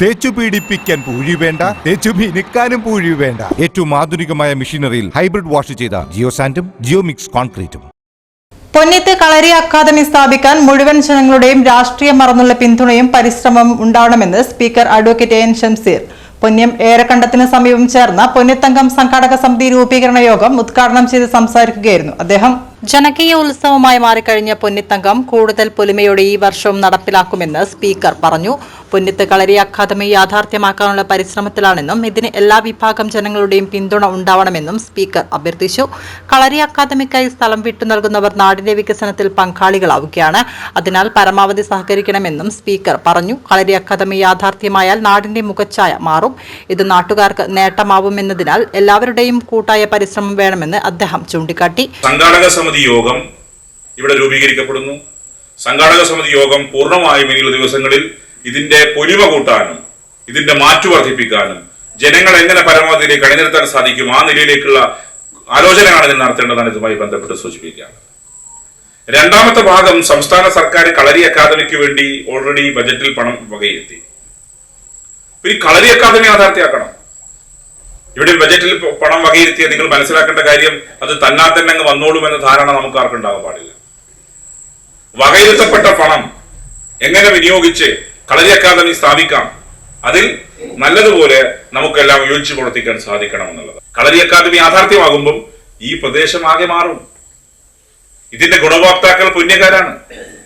തേച്ചു പീഡിപ്പിക്കാൻ പൂഴി വേണ്ട തേച്ചു മിനുക്കാനും പൂഴി വേണ്ട. ഏറ്റവും ആധുനികമായ മെഷീനറിയിൽ ഹൈബ്രിഡ് വാഷ് ചെയ്ത ജിയോ സാൻഡും ജിയോ മിക്സ് കോൺക്രീറ്റും. പൊന്നിത്ത് കളരി അക്കാദമി സ്ഥാപിക്കാൻ മുഴുവൻ ജനങ്ങളുടെയും രാഷ്ട്രീയം മറന്നുള്ള പിന്തുണയും പരിശ്രമവും ഉണ്ടാവണമെന്ന് സ്പീക്കർ അഡ്വക്കേറ്റ് എൻ ഷംസീർ പൊന്നം ഏറെക്കണ്ടത്തിന് സമീപം ചേർന്ന പൊന്നിത്തങ്കം സംഘാടക സമിതി രൂപീകരണ യോഗം ഉദ്ഘാടനം ചെയ്ത് സംസാരിക്കുകയായിരുന്നു അദ്ദേഹം. ജനകീയ ഉത്സവമായി മാറിക്കഴിഞ്ഞ പൊന്നിത്തങ്കം കൂടുതൽ പൊലിമയോടെ ഈ വർഷവും നടപ്പിലാക്കുമെന്ന് സ്പീക്കർ പറഞ്ഞു. പൊന്നിത്ത് കളരി അക്കാദമി യാഥാർത്ഥ്യമാക്കാനുള്ള പരിശ്രമത്തിലാണെന്നും ഇതിന് എല്ലാ വിഭാഗം ജനങ്ങളുടെയും പിന്തുണ ഉണ്ടാവണമെന്നും സ്പീക്കർ അഭ്യർത്ഥിച്ചു. കളരി അക്കാദമിക്കായി സ്ഥലം വിട്ടു നൽകുന്നവർ നാടിന്റെ വികസനത്തിൽ പങ്കാളികളാവുകയാണ്. അതിനാൽ പരമാവധി സഹകരിക്കണമെന്നും സ്പീക്കർ പറഞ്ഞു. കളരി അക്കാദമി യാഥാർത്ഥ്യമായാൽ നാടിന്റെ മുഖച്ഛായ മാറും. ഇത് നാട്ടുകാർക്ക് നേട്ടമാവുമെന്നതിനാൽ എല്ലാവരുടെയും കൂട്ടായ പരിശ്രമം വേണമെന്ന് അദ്ദേഹം ചൂണ്ടിക്കാട്ടി. സംഘാടക സമിതി യോഗം ഇവിടെ രൂപീകരിക്കപ്പെടുന്നു. സംഘാടക സമിതി യോഗം പൂർണമായും ഇനിയുള്ള ദിവസങ്ങളിൽ ഇതിന്റെ പൊലിമ കൂട്ടാനും ഇതിന്റെ മാറ്റു വർദ്ധിപ്പിക്കാനും ജനങ്ങൾ എങ്ങനെ പരമാവധി അണിനിരത്താൻ സാധിക്കും ആ നിലയിലേക്കുള്ള ആലോചനയാണ് ഇതിൽ നടത്തേണ്ടതാണ് ഇതുമായി ബന്ധപ്പെട്ട് സൂചിപ്പിക്കുകയാണ് രണ്ടാമത്തെ ഭാഗം സംസ്ഥാന സർക്കാർ കളരി അക്കാദമിക്ക് വേണ്ടി ഓൾറെഡി ബജറ്റിൽ പണം വകയിരുത്തി. ഈ കളരി അക്കാദമി യാഥാർത്ഥ്യമാക്കണം ഇവിടെ ബജറ്റിൽ പണം വകയിരുത്തിയ നിങ്ങൾ മനസ്സിലാക്കേണ്ട കാര്യം അത് തന്നാൽ തന്നെ അങ്ങ് വന്നോളുമെന്ന ധാരണ നമുക്ക് ആർക്കുണ്ടാകാൻ പാടില്ല. വകയിരുത്തപ്പെട്ട പണം എങ്ങനെ വിനിയോഗിച്ച് കളരി അക്കാദമി സ്ഥാപിക്കാം. അതിൽ നല്ലതുപോലെ നമുക്കെല്ലാം യോജിച്ചു പ്രവർത്തിക്കാൻ സാധിക്കണം എന്നുള്ളത് കളരി അക്കാദമി യാഥാർത്ഥ്യമാകുമ്പം ഈ പ്രദേശം ആകെ മാറും. ഇതിന്റെ ഗുണഭോക്താക്കൾ പുണ്യക്കാരാണ്.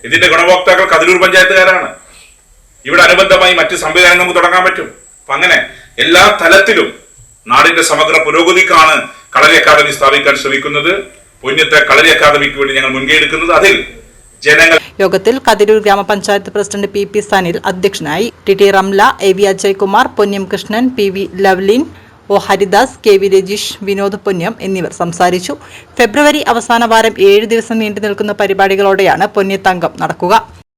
ഇതിന്റെ ഗുണഭോക്താക്കൾ കതിരൂർ പഞ്ചായത്തുകാരാണ്. ഇവിടെ അനുബന്ധമായി മറ്റ് സംവിധാനങ്ങൾ നമുക്ക് തുടങ്ങാൻ പറ്റും. അപ്പൊ അങ്ങനെ എല്ലാ തലത്തിലും നാടിന്റെ സമഗ്ര പുരോഗതിക്കാണ് കളരി അക്കാദമി സ്ഥാപിക്കാൻ ശ്രമിക്കുന്നത്. പുണ്യത്തെ കളരി അക്കാദമിക്ക് വേണ്ടി ഞങ്ങൾ മുൻകൈ എടുക്കുന്നത്. അതിൽ ജനങ്ങൾ യോഗത്തിൽ കതിരൂർ ഗ്രാമപഞ്ചായത്ത് പ്രസിഡന്റ് പി പി സനിൽ അധ്യക്ഷനായി T T Ramla A V Ajaykumar Ponnam Krishnan P V Lovelin O Haridas K V Rajeesh Vinod Ponnam എന്നിവർ സംസാരിച്ചു. ഫെബ്രുവരി അവസാന വാരം ഏഴ് ദിവസം നീണ്ടു നിൽക്കുന്ന പരിപാടികളോടെയാണ് പൊന്നിത്തങ്കം നടക്കുക.